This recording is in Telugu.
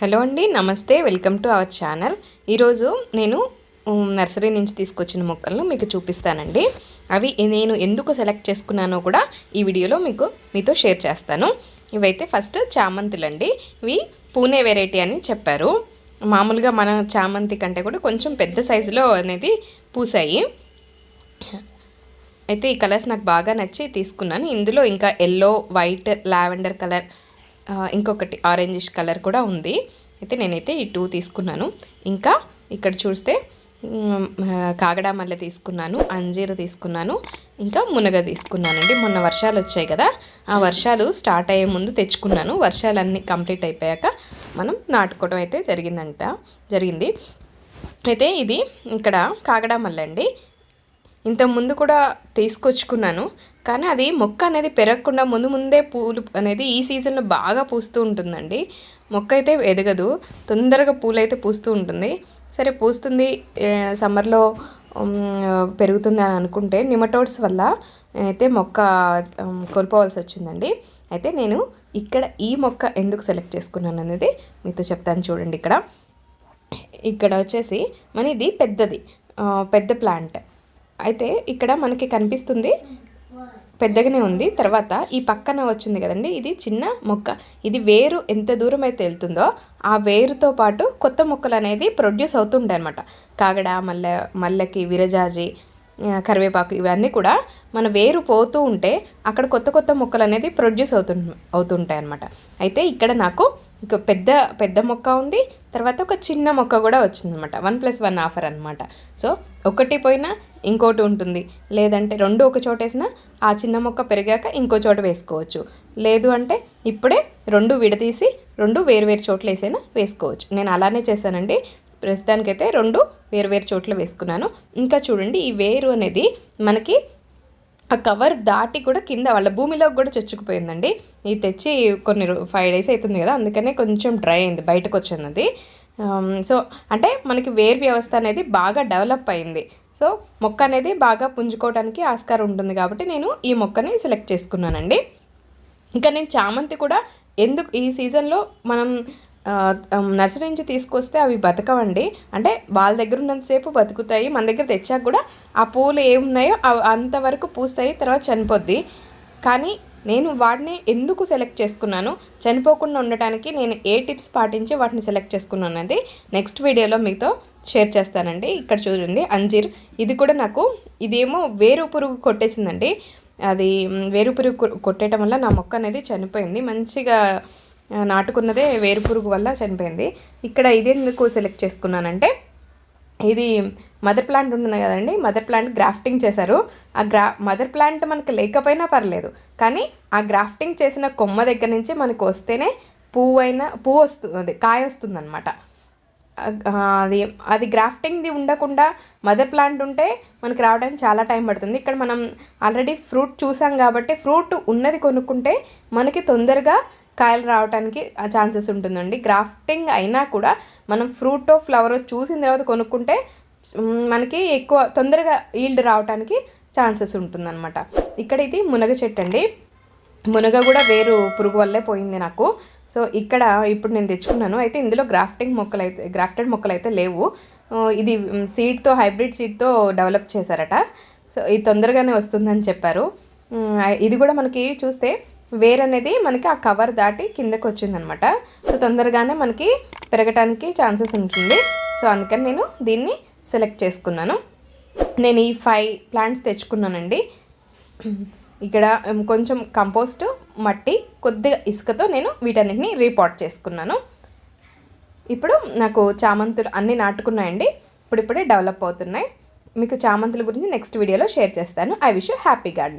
హలో అండి నమస్తే వెల్కమ్ టు అవర్ ఛానల్. ఈరోజు నేను నర్సరీ నుంచి తీసుకొచ్చిన మొక్కలను మీకు చూపిస్తానండి. అవి నేను ఎందుకు సెలెక్ట్ చేసుకున్నానో కూడా ఈ వీడియోలో మీకు మీతో షేర్ చేస్తాను. ఇవైతే ఫస్ట్ చామంతులు అండి ఇవి పూణే వెరైటీ అని చెప్పారు. మామూలుగా మన చామంతి కంటే కూడా కొంచెం పెద్ద సైజులో అనేది పూసాయి అయితే ఈ కలర్స్ నాకు బాగా నచ్చి తీసుకున్నాను. ఇందులో ఇంకా ఎల్లో వైట్ లావెండర్ కలర్ ఇంకొకటి ఆరెంజిష్ కలర్ కూడా ఉంది. అయితే నేనైతే ఈ టూ తీసుకున్నాను. ఇంకా ఇక్కడ చూస్తే కాగడా మల్లె తీసుకున్నాను అంజీర తీసుకున్నాను ఇంకా మునగ తీసుకున్నానండి. మొన్న వర్షాలు వచ్చాయి కదా ఆ వర్షాలు స్టార్ట్ అయ్యే ముందు తెచ్చుకున్నాను. వర్షాలన్నీ కంప్లీట్ అయిపోయాక మనం నాటుకోవడం అయితే జరిగిందంట జరిగింది. అయితే ఇది ఇక్కడ కాగడా మల్లె అండి. ఇంతకుముందు ముందు కూడా తీసుకొచ్చుకున్నాను. కానీ అది మొక్క అనేది పెరగకుండా ముందు ముందే పూలు అనేది ఈ సీజన్లో బాగా పూస్తూ ఉంటుందండి. మొక్క అయితే ఎదగదు. తొందరగా పూలు అయితే పూస్తూ ఉంటుంది. సరే పూస్తుంది సమ్మర్లో పెరుగుతుంది అని అనుకుంటే నిమటోడ్స్ వల్ల అయితే మొక్క కోల్పోవాల్సి వచ్చిందండి. అయితే నేను ఇక్కడ ఈ మొక్క ఎందుకు సెలెక్ట్ చేసుకున్నాను అనేది మీతో చెప్తాను చూడండి ఇక్కడ. ఇక్కడ వచ్చేసి మన ఇది పెద్దది పెద్ద ప్లాంట్. అయితే ఇక్కడ మనకి కనిపిస్తుంది పెద్దగానే ఉంది. తర్వాత ఈ పక్కన వచ్చింది కదండి ఇది చిన్న మొక్క. ఇది వేరు ఎంత దూరం అయితే వెళ్తుందో ఆ వేరుతో పాటు కొత్త మొక్కలు అనేది ప్రొడ్యూస్ అవుతుంటాయి అనమాట కాగడ మల్ల మల్లకి విరజాజి కరివేపాకు ఇవన్నీ కూడా మన వేరు పోతూ ఉంటే అక్కడ కొత్త కొత్త మొక్కలు అనేది ప్రొడ్యూస్ అవుతు అవుతుంటాయి అనమాట అయితే ఇక్కడ నాకు ఒక పెద్ద పెద్ద మొక్క ఉంది. తర్వాత ఒక చిన్న మొక్క కూడా వచ్చిందనమాట వన్ ప్లస్ వన్ ఆఫర్ అనమాట సో ఒకటి పోయినా ఇంకోటి ఉంటుంది. లేదంటే రెండు ఒక చోట వేసినా ఆ చిన్న మొక్క పెరిగాక ఇంకో చోట వేసుకోవచ్చు. లేదు అంటే ఇప్పుడే రెండు విడదీసి రెండు వేరు వేరు చోట్ల వేసైనా వేసుకోవచ్చు. నేను అలానే చేశానండి. ప్రస్తుతానికైతే రెండు వేరు వేరు చోట్ల వేసుకున్నాను. ఇంకా చూడండి ఈ వేరు అనేది మనకి ఆ కవర్ దాటి కూడా కింద వాళ్ళ భూమిలోకి కూడా చొచ్చుకుపోయిందండి. ఇది తెచ్చి కొన్ని ఫైవ్ డేస్ అవుతుంది కదా అందుకనే కొంచెం డ్రై అయింది బయటకు వచ్చింది. సో అంటే మనకి వేరు వ్యవస్థ అనేది బాగా డెవలప్ అయింది. సో మొక్క అనేది బాగా పుంజుకోవడానికి ఆస్కారం ఉంటుంది కాబట్టి నేను ఈ మొక్కని సెలెక్ట్ చేసుకున్నానండి. ఇంకా నేను చామంతి కూడా ఎందుకు ఈ సీజన్లో మనం నర్సరీ నుంచి తీసుకొస్తే అవి బతకవండి. అంటే వాళ్ళ దగ్గర ఉన్నంతసేపు బతుకుతాయి. మన దగ్గర తెచ్చాక కూడా ఆ పూలు ఏమున్నాయో అవి అంతవరకు పూస్తాయి తర్వాత చనిపోద్ది. కానీ నేను వాటిని ఎందుకు సెలెక్ట్ చేసుకున్నాను? చనిపోకుండా ఉండటానికి నేను ఏ టిప్స్ పాటించి వాటిని సెలెక్ట్ చేసుకున్నాను అనేది నెక్స్ట్ వీడియోలో మీతో షేర్ చేస్తానండి. ఇక్కడ చూడండి అంజీర్ ఇది కూడా నాకు ఇదేమో వేరు పురుగు కొట్టేసిందండి. అది వేరు పురుగు కొట్టేయటం వల్ల నా మొక్క అనేది చనిపోయింది. మంచిగా నాటుకున్నదే వేరు పురుగు వల్ల చనిపోయింది. ఇక్కడ ఇది సెలెక్ట్ చేసుకున్నానంటే ఇది మదర్ ప్లాంట్ ఉంటుంది కదండి మదర్ ప్లాంట్ గ్రాఫ్టింగ్ చేశారు. ఆ గ్రా మదర్ ప్లాంట్ మనకి లేకపోయినా పర్లేదు కానీ ఆ గ్రాఫ్టింగ్ చేసిన కొమ్మ దగ్గర నుంచి మనకు వస్తేనే పువ్వు అయినా పువ్వు వస్తుంది అది కాయ వస్తుంది అనమాట అది అది గ్రాఫ్టింగ్ది ఉండకుండా మదర్ ప్లాంట్ ఉంటే మనకి రావడానికి చాలా టైం పడుతుంది. ఇక్కడ మనం ఆల్రెడీ ఫ్రూట్ చూసాం కాబట్టి ఫ్రూట్ ఉన్నది కొనుక్కుంటే మనకి తొందరగా కాయలు రావడానికి ఛాన్సెస్ ఉంటుందండి. గ్రాఫ్టింగ్ అయినా కూడా మనం ఫ్రూట్ ఫ్లవర్ చూసిన తర్వాత కొనుక్కుంటే మనకి ఎక్కువ తొందరగా ఈల్డ్ రావడానికి ఛాన్సెస్ ఉంటుందన్నమాట. ఇక్కడ ఇది మునగ చెట్టు అండి. మునగ కూడా వేరు పురుగు వల్లే పోయింది నాకు. సో ఇక్కడ ఇప్పుడు నేను తెచ్చుకున్నాను. అయితే ఇందులో గ్రాఫ్టింగ్ మొక్కలు అయితే గ్రాఫ్టెడ్ మొక్కలు అయితే లేవు ఇది సీడ్తో హైబ్రిడ్ సీడ్తో డెవలప్ చేశారట. సో ఇది తొందరగానే వస్తుందని చెప్పారు. ఇది కూడా మనకి చూస్తే వేర్ అనేది మనకి ఆ కవర్ దాటి కిందకి వచ్చిందనమాట సో తొందరగానే మనకి పెరగటానికి ఛాన్సెస్ ఉంటుంది. సో అందుకని నేను దీన్ని సెలెక్ట్ చేసుకున్నాను. నేను ఈ ఫైవ్ ప్లాంట్స్ తెచ్చుకున్నానండి. ఇక్కడ కొంచెం కంపోస్ట్ మట్టి కొద్దిగా ఇసుకతో నేను వీటన్నిటిని రీపాట్ చేసుకున్నాను. ఇప్పుడు నాకు చామంతులు అన్నీ నాటుకున్నాయండి. ఇప్పుడిప్పుడే డెవలప్ అవుతున్నాయి. మీకు చామంతుల గురించి నెక్స్ట్ వీడియోలో షేర్ చేస్తాను. I wish happy garden